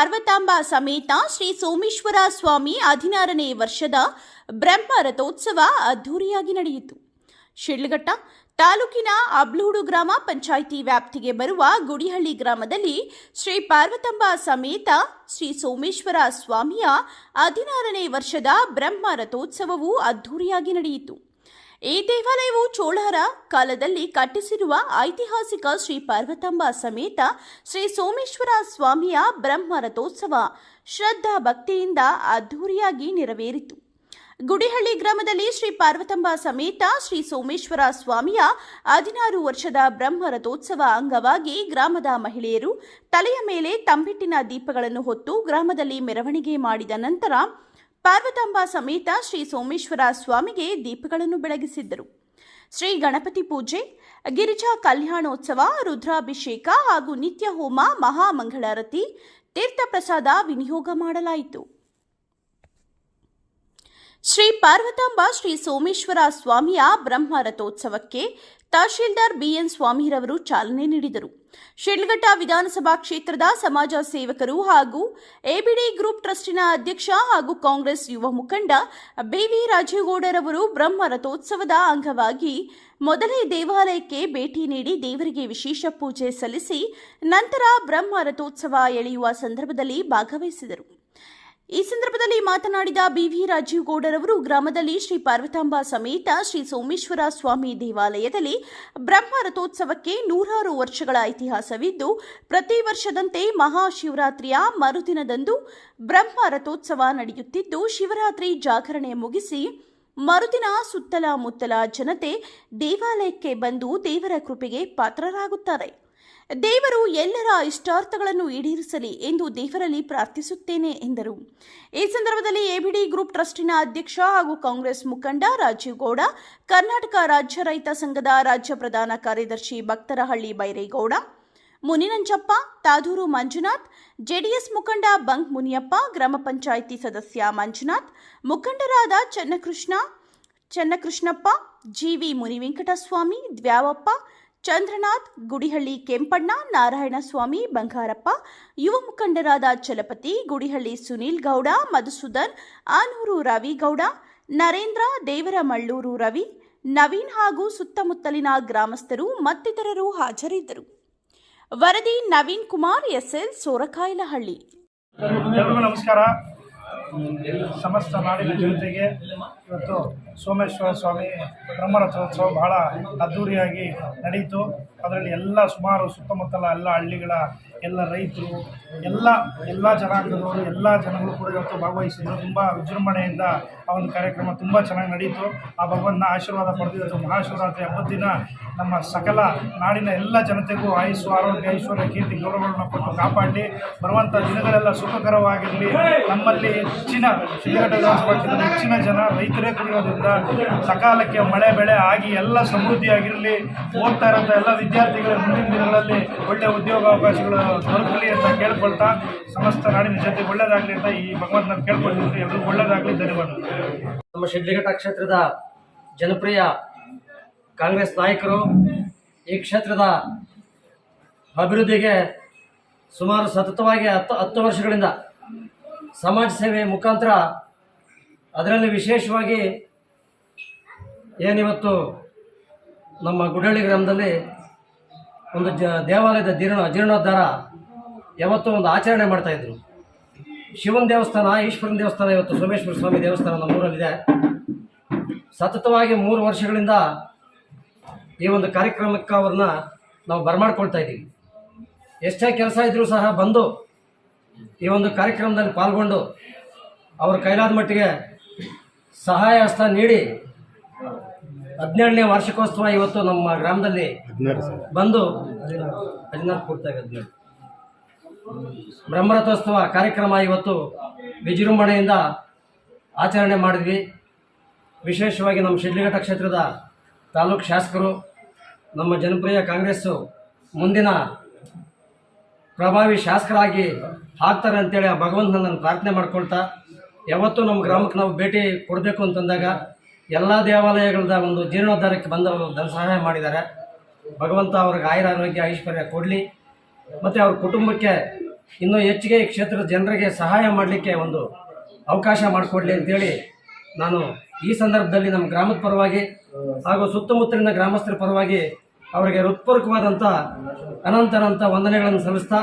ಪಾರ್ವತಾಂಬ ಸಮೇತ ಶ್ರೀ ಸೋಮೇಶ್ವರ ಸ್ವಾಮಿ ಹದಿನಾರನೇ ವರ್ಷದ ಬ್ರಹ್ಮ ರಥೋತ್ಸವ ಅದ್ಧೂರಿಯಾಗಿ ನಡೆಯಿತು. ಶಿಡ್ಲಘಟ್ಟ ತಾಲೂಕಿನ ಅಬ್ಲೂಡು ಗ್ರಾಮ ಪಂಚಾಯಿತಿ ವ್ಯಾಪ್ತಿಗೆ ಬರುವ ಗುಡಿಹಳ್ಳಿ ಗ್ರಾಮದಲ್ಲಿ ಶ್ರೀ ಪಾರ್ವತಂಬ ಸಮೇತ ಶ್ರೀ ಸೋಮೇಶ್ವರ ಸ್ವಾಮಿಯ ಹದಿನಾರನೇ ವರ್ಷದ ಬ್ರಹ್ಮ ರಥೋತ್ಸವವು ಅದ್ಧೂರಿಯಾಗಿ ನಡೆಯಿತು. ಈ ದೇವಾಲಯವು ಚೋಳರ ಕಾಲದಲ್ಲಿ ಕಟ್ಟಿಸಿರುವ ಐತಿಹಾಸಿಕ ಶ್ರೀ ಪಾರ್ವತಂಬ ಸಮೇತ ಶ್ರೀ ಸೋಮೇಶ್ವರ ಸ್ವಾಮಿಯ ಬ್ರಹ್ಮ ರಥೋತ್ಸವ ಶ್ರದ್ಧಾ ಭಕ್ತಿಯಿಂದ ಅದ್ಧೂರಿಯಾಗಿ ನೆರವೇರಿತು. ಗುಡಿಹಳ್ಳಿ ಗ್ರಾಮದಲ್ಲಿ ಶ್ರೀ ಪಾರ್ವತಂಬ ಸಮೇತ ಶ್ರೀ ಸೋಮೇಶ್ವರ ಸ್ವಾಮಿಯ ಹದಿನಾರು ವರ್ಷದ ಬ್ರಹ್ಮ ರಥೋತ್ಸವ ಅಂಗವಾಗಿ ಗ್ರಾಮದ ಮಹಿಳೆಯರು ತಲೆಯ ಮೇಲೆ ತಂಬಿಟ್ಟಿನ ದೀಪಗಳನ್ನು ಹೊತ್ತು ಗ್ರಾಮದಲ್ಲಿ ಮೆರವಣಿಗೆ ಮಾಡಿದ ನಂತರ ಪಾರ್ವತಾಂಬ ಸಮೇತ ಶ್ರೀ ಸೋಮೇಶ್ವರ ಸ್ವಾಮಿಗೆ ದೀಪಗಳನ್ನು ಬೆಳಗಿಸಿದ್ದರು. ಶ್ರೀ ಗಣಪತಿ ಪೂಜೆ, ಗಿರಿಜಾ ಕಲ್ಯಾಣೋತ್ಸವ, ರುದ್ರಾಭಿಷೇಕ ಹಾಗೂ ನಿತ್ಯ ಹೋಮ, ಮಹಾಮಂಗಳಾರತಿ, ತೀರ್ಥಪ್ರಸಾದ ವಿನಿಯೋಗ ಮಾಡಲಾಯಿತು. ಶ್ರೀ ಪಾರ್ವತಾಂಬ ಶ್ರೀ ಸೋಮೇಶ್ವರ ಸ್ವಾಮಿಯ ಬ್ರಹ್ಮ ರಥೋತ್ಸವಕ್ಕೆ ತಹಶೀಲ್ದಾರ್ ಬಿಎನ್ ಸ್ವಾಮಿರವರು ಚಾಲನೆ ನೀಡಿದರು. ಶಿಡ್ಲಘಟ್ಟ ವಿಧಾನಸಭಾ ಕ್ಷೇತ್ರದ ಸಮಾಜ ಸೇವಕರು ಹಾಗೂ ಎಬಿಡಿ ಗ್ರೂಪ್ ಟ್ರಸ್ಟಿನ ಅಧ್ಯಕ್ಷ ಹಾಗೂ ಕಾಂಗ್ರೆಸ್ ಯುವ ಮುಖಂಡ ಬಿವಿ ರಾಜೇಗೌಡರವರು ಬ್ರಹ್ಮ ರಥೋತ್ಸವದ ಅಂಗವಾಗಿ ಮೊದಲೇ ದೇವಾಲಯಕ್ಕೆ ಭೇಟಿ ನೀಡಿ ದೇವರಿಗೆ ವಿಶೇಷ ಪೂಜೆ ಸಲ್ಲಿಸಿ ನಂತರ ಬ್ರಹ್ಮ ರಥೋತ್ಸವ ಎಳೆಯುವ ಸಂದರ್ಭದಲ್ಲಿ ಭಾಗವಹಿಸಿದರು. ಈ ಸಂದರ್ಭದಲ್ಲಿ ಮಾತನಾಡಿದ ಬಿವಿ ರಾಜೀವ್ ಗೌಡರವರು ಗ್ರಾಮದಲ್ಲಿ ಶ್ರೀ ಪಾರ್ವತಾಂಬ ಸಮೇತ ಶ್ರೀ ಸೋಮೇಶ್ವರ ಸ್ವಾಮಿ ದೇವಾಲಯದಲ್ಲಿ ಬ್ರಹ್ಮ ರಥೋತ್ಸವಕ್ಕೆ ನೂರಾರು ವರ್ಷಗಳ ಇತಿಹಾಸವಿದ್ದು, ಪ್ರತಿ ವರ್ಷದಂತೆ ಮಹಾಶಿವರಾತ್ರಿಯ ಮರುದಿನದಂದು ಬ್ರಹ್ಮ ರಥೋತ್ಸವ ನಡೆಯುತ್ತಿದ್ದು, ಶಿವರಾತ್ರಿ ಜಾಗರಣೆ ಮುಗಿಸಿ ಮರುದಿನ ಸುತ್ತಲ ಮುತ್ತಲ ಜನತೆ ದೇವಾಲಯಕ್ಕೆ ಬಂದು ದೇವರ ಕೃಪೆಗೆ ಪಾತ್ರರಾಗುತ್ತಾರೆ. ದೇವರು ಎಲ್ಲರ ಇಷ್ಟಾರ್ಥಗಳನ್ನು ಈಡೇರಿಸಲಿ ಎಂದು ದೇವರಲ್ಲಿ ಪ್ರಾರ್ಥಿಸುತ್ತೇನೆ ಎಂದರು. ಈ ಸಂದರ್ಭದಲ್ಲಿ ಎಬಿಡಿ ಗ್ರೂಪ್ ಟ್ರಸ್ಟಿನ ಅಧ್ಯಕ್ಷ ಹಾಗೂ ಕಾಂಗ್ರೆಸ್ ಮುಖಂಡ ರಾಜೀವ್ ಗೌಡ, ಕರ್ನಾಟಕ ರಾಜ್ಯ ರೈತ ಸಂಘದ ರಾಜ್ಯ ಪ್ರಧಾನ ಕಾರ್ಯದರ್ಶಿ ಭಕ್ತರಹಳ್ಳಿ ಬೈರೇಗೌಡ, ಮುನಿನಂಜಪ್ಪ, ತಾದೂರು ಮಂಜುನಾಥ್, ಜೆಡಿಎಸ್ ಮುಖಂಡ ಬಂಕ್ ಮುನಿಯಪ್ಪ, ಗ್ರಾಮ ಪಂಚಾಯಿತಿ ಸದಸ್ಯ ಮಂಜುನಾಥ್, ಮುಖಂಡರಾದ ಚನ್ನಕೃಷ್ಣ, ಚನ್ನಕೃಷ್ಣಪ್ಪ ಜಿವಿ ಮುನಿವೆಂಕಟಸ್ವಾಮಿ ದ್ವ್ಯಾವಪ್ಪ ಚಂದ್ರನಾಥ್, ಗುಡಿಹಳ್ಳಿ ಕೆಂಪಣ್ಣ, ನಾರಾಯಣಸ್ವಾಮಿ, ಬಂಗಾರಪ್ಪ, ಯುವ ಮುಖಂಡರಾದ ಚಲಪತಿ, ಗುಡಿಹಳ್ಳಿ ಸುನೀಲ್ ಗೌಡ, ಮಧುಸೂದನ್, ಆನೂರು ರವಿಗೌಡ ನರೇಂದ್ರ, ದೇವರಮಳ್ಳೂರು ರವಿ, ನವೀನ್ ಹಾಗೂ ಸುತ್ತಮುತ್ತಲಿನ ಗ್ರಾಮಸ್ಥರು ಮತ್ತಿತರರು ಹಾಜರಿದ್ದರು. ವರದಿ ನವೀನ್ ಕುಮಾರ್, ಎಸ್ಎಲ್ ಸೋರಕಾಯಲಹಳ್ಳಿ. ನಮಸ್ಕಾರ. ಸಮಸ್ತ ನಾಡಿನ ಜನತೆಗೆ ಇವತ್ತು ಸೋಮೇಶ್ವರ ಸ್ವಾಮಿ ಬ್ರಹ್ಮರಥೋತ್ಸವ ಬಹಳ ಅದ್ಧೂರಿಯಾಗಿ ನಡೆಯಿತು ಅದರಲ್ಲಿ ಎಲ್ಲ ಸುಮಾರು ಸುತ್ತಮುತ್ತಲ ಎಲ್ಲ ಹಳ್ಳಿಗಳ ಎಲ್ಲ ರೈತರು, ಎಲ್ಲ ಎಲ್ಲ ಜನಾಂಗದವರು, ಎಲ್ಲ ಜನಗಳು ಕೂಡ ಇವತ್ತು ಭಾಗವಹಿಸಿದ್ರು. ತುಂಬ ವಿಜೃಂಭಣೆಯಿಂದ ಆ ಒಂದು ಕಾರ್ಯಕ್ರಮ ತುಂಬ ಚೆನ್ನಾಗಿ ನಡೆಯಿತು ಆ ಭಗವಂತನ ಆಶೀರ್ವಾದ ಪಡೆದು ಇವತ್ತು ಮಹಾಶಿವರಾತ್ರಿ ಹಬ್ಬದ ದಿನ ನಮ್ಮ ಸಕಲ ನಾಡಿನ ಎಲ್ಲ ಜನತೆಗೂ ಆಯುಸ್ಸು ಆರೋಗ್ಯ, ಐಶ್ವರ್ಯ, ಕೀರ್ತಿ, ಗೌರವಗಳನ್ನು ಕೊಟ್ಟು ಕಾಪಾಡಿ. ಬರುವಂಥ ದಿನಗಳೆಲ್ಲ ಸುಖಕರವಾಗಿರಲಿ. ನಮ್ಮಲ್ಲಿ ಹೆಚ್ಚಿನ ವಿಧಾನಸಭಾ ಹೆಚ್ಚಿನ ಜನ ರೈತರೇ ಕುಡಿಯೋದ್ರಿಂದ ಸಕಾಲಕ್ಕೆ ಮಳೆ, ಬೆಳೆ ಆಗಿ ಎಲ್ಲ ಸಮೃದ್ಧಿಯಾಗಿರಲಿ. ಓದ್ತಾ ಇರೋಂಥ ಎಲ್ಲ ವಿದ್ಯಾರ್ಥಿಗಳ ಮುಂದಿನ ದಿನಗಳಲ್ಲಿ ಒಳ್ಳೆಯ ಉದ್ಯೋಗಾವಕಾಶಗಳು ದೊರಕಲಿ ಅಂತ ಕೇಳ್ಕೊಳ್ತಾ ಸಮಸ್ತ ನಾಡಿನ ಜನತೆಗೆ ಒಳ್ಳೆಯದಾಗಲಿ ಅಂತ ಈ ಭಗವಂತನ ಕೇಳ್ಕೊಳ್ತಿದ್ರು. ಎಲ್ಲರೂ ಒಳ್ಳೆಯದಾಗಲಿ ಧನ್ಯವಾದ ನಮ್ಮ ಶಿಡ್ಲಘಟ್ಟ ಕ್ಷೇತ್ರದ ಜನಪ್ರಿಯ ಕಾಂಗ್ರೆಸ್ ನಾಯಕರು ಈ ಕ್ಷೇತ್ರದ ಅಭಿವೃದ್ಧಿಗೆ ಸುಮಾರು ಸತತವಾಗಿ ಹತ್ತು ಹತ್ತು ವರ್ಷಗಳಿಂದ ಸಮಾಜ ಸೇವೆ ಮುಖಾಂತರ ಅದರಲ್ಲಿ ವಿಶೇಷವಾಗಿ ಏನಿವತ್ತು ನಮ್ಮ ಗುಡಳ್ಳಿ ಗ್ರಾಮದಲ್ಲಿ ಒಂದು ಜ, ದೇವಾಲಯದ ಜೀರ್ಣ, ಜೀರ್ಣೋದ್ಧಾರ ಯಾವತ್ತೂ ಒಂದು ಆಚರಣೆ ಮಾಡ್ತಾಯಿದ್ರು ಶಿವನ ದೇವಸ್ಥಾನ, ಈಶ್ವರನ ದೇವಸ್ಥಾನ ಇವತ್ತು ಸೋಮೇಶ್ವರ ಸ್ವಾಮಿ ದೇವಸ್ಥಾನ ನಮ್ಮೂರಲ್ಲಿದೆ. ಸತತವಾಗಿ ಮೂರು ವರ್ಷಗಳಿಂದ ಈ ಒಂದು ಕಾರ್ಯಕ್ರಮಕ್ಕೆ ಅವ್ರನ್ನ ನಾವು ಬರಮಾಡ್ಕೊಳ್ತಾ ಇದ್ದೀವಿ. ಎಷ್ಟೇ ಕೆಲಸ ಇದ್ದರೂ ಸಹ ಬಂದು ಈ ಒಂದು ಕಾರ್ಯಕ್ರಮದಲ್ಲಿ ಪಾಲ್ಗೊಂಡು ಅವ್ರ ಕೈಲಾದ ಮಟ್ಟಿಗೆ ಸಹಾಯ ಹಸ್ತ ನೀಡಿ ಹದಿನೇಳನೇ ವಾರ್ಷಿಕೋತ್ಸವ ಇವತ್ತು ನಮ್ಮ ಗ್ರಾಮದಲ್ಲಿ ಬಂದು ಹದಿನಾರು ಪೂರ್ತಿಯಾಗಿ ಹದಿನೇಳು ಬ್ರಹ್ಮರಥೋತ್ಸವ ಕಾರ್ಯಕ್ರಮ ಇವತ್ತು ವಿಜೃಂಭಣೆಯಿಂದ ಆಚರಣೆ ಮಾಡಿದ್ವಿ. ವಿಶೇಷವಾಗಿ ನಮ್ಮ ಶಿಡ್ಲಿಘಟ್ಟ ಕ್ಷೇತ್ರದ ತಾಲೂಕು ಶಾಸಕರು ನಮ್ಮ ಜನಪ್ರಿಯ ಕಾಂಗ್ರೆಸ್ಸು ಮುಂದಿನ ಪ್ರಭಾವಿ ಶಾಸಕರಾಗಿ ಆಗ್ತಾರೆ ಅಂತೇಳಿ ಆ ಭಗವಂತನನ್ನು ಪ್ರಾರ್ಥನೆ ಮಾಡ್ಕೊಳ್ತಾ, ಯಾವತ್ತೂ ನಮ್ಮ ಗ್ರಾಮಕ್ಕೆ ನಾವು ಭೇಟಿ ಕೊಡಬೇಕು ಅಂತಂದಾಗ ಎಲ್ಲ ದೇವಾಲಯಗಳದ ಒಂದು ಜೀರ್ಣೋದ್ಧಾರಕ್ಕೆ ಬಂದವರು ಧನ ಸಹಾಯ ಮಾಡಿದ್ದಾರೆ. ಭಗವಂತ ಅವ್ರಿಗೆ ಆಯುರ ಆರೋಗ್ಯ, ಐಶ್ವರ್ಯ ಕೊಡಲಿ. ಮತ್ತು ಅವ್ರ ಕುಟುಂಬಕ್ಕೆ ಇನ್ನೂ ಹೆಚ್ಚಿಗೆ ಈ ಕ್ಷೇತ್ರದ ಜನರಿಗೆ ಸಹಾಯ ಮಾಡಲಿಕ್ಕೆ ಒಂದು ಅವಕಾಶ ಮಾಡಿಕೊಡ್ಲಿ ಅಂತೇಳಿ ನಾನು ಈ ಸಂದರ್ಭದಲ್ಲಿ ನಮ್ಮ ಗ್ರಾಮದ ಪರವಾಗಿ, ಹಾಗೂ ಸುತ್ತಮುತ್ತಲಿನ ಗ್ರಾಮಸ್ಥರ ಪರವಾಗಿ ಅವರಿಗೆ ಹೃತ್ಪೂರ್ವಕವಾದಂಥ ಅನಂತ ವಂದನೆಗಳನ್ನು ಸಲ್ಲಿಸ್ತಾ